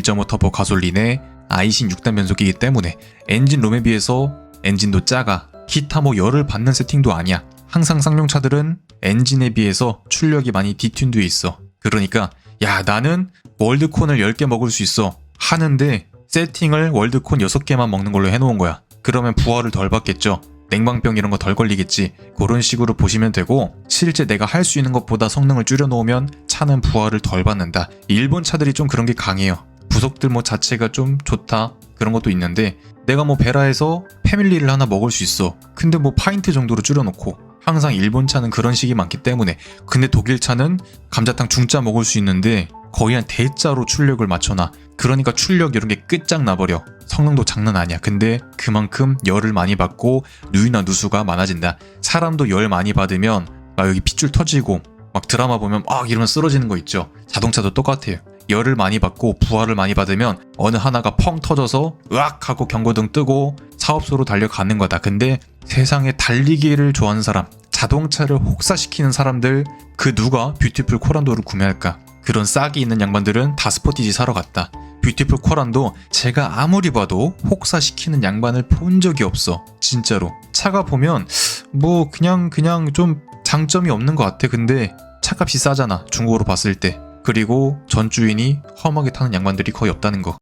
1.5 터보 가솔린에 아이신 6단 변속기이기 때문에 엔진 롬에 비해서 엔진도 작아 기타 뭐 열을 받는 세팅도 아니야. 항상 쌍용차들은 엔진에 비해서 출력이 많이 디튠돼 있어. 그러니까 야 나는 월드콘을 10개 먹을 수 있어 하는데 세팅을 월드콘 6개만 먹는 걸로 해놓은 거야. 그러면 부하를 덜 받겠죠. 냉방병 이런 거 덜 걸리겠지. 그런 식으로 보시면 되고 실제 내가 할 수 있는 것보다 성능을 줄여놓으면 차는 부하를 덜 받는다. 일본 차들이 좀 그런 게 강해요 부속들 뭐 자체가 좀 좋다 그런 것도 있는데 내가 뭐 베라에서 패밀리를 하나 먹을 수 있어. 근데 뭐 파인트 정도로 줄여놓고 항상 일본 차는 그런 식이 많기 때문에. 근데 독일 차는 감자탕 중짜 먹을 수 있는데 거의 한 대짜로 출력을 맞춰놔. 그러니까 출력 이런 게 끝장나버려. 성능도 장난 아니야. 근데 그만큼 열을 많이 받고 누이나 누수가 많아진다. 사람도 열 많이 받으면 막 여기 핏줄 터지고 막 드라마 보면 막 이러면 쓰러지는 거 있죠. 자동차도 똑같아요 열을 많이 받고 부하를 많이 받으면 어느 하나가 펑 터져서 으악 하고 경고등 뜨고 사업소로 달려가는 거다. 근데 세상에 달리기를 좋아하는 사람 자동차를 혹사시키는 사람들 그 누가 뷰티풀 코란도를 구매할까? 그런 싹이 있는 양반들은 다 스포티지 사러 갔다. 뷰티풀 코란도 제가 아무리 봐도 혹사시키는 양반을 본 적이 없어. 진짜로. 차가 보면 뭐 그냥 그냥 좀 장점이 없는 것 같아. 근데 차값이 싸잖아 중고로 봤을 때 그리고 전 주인이 험하게 타는 양반들이 거의 없다는 거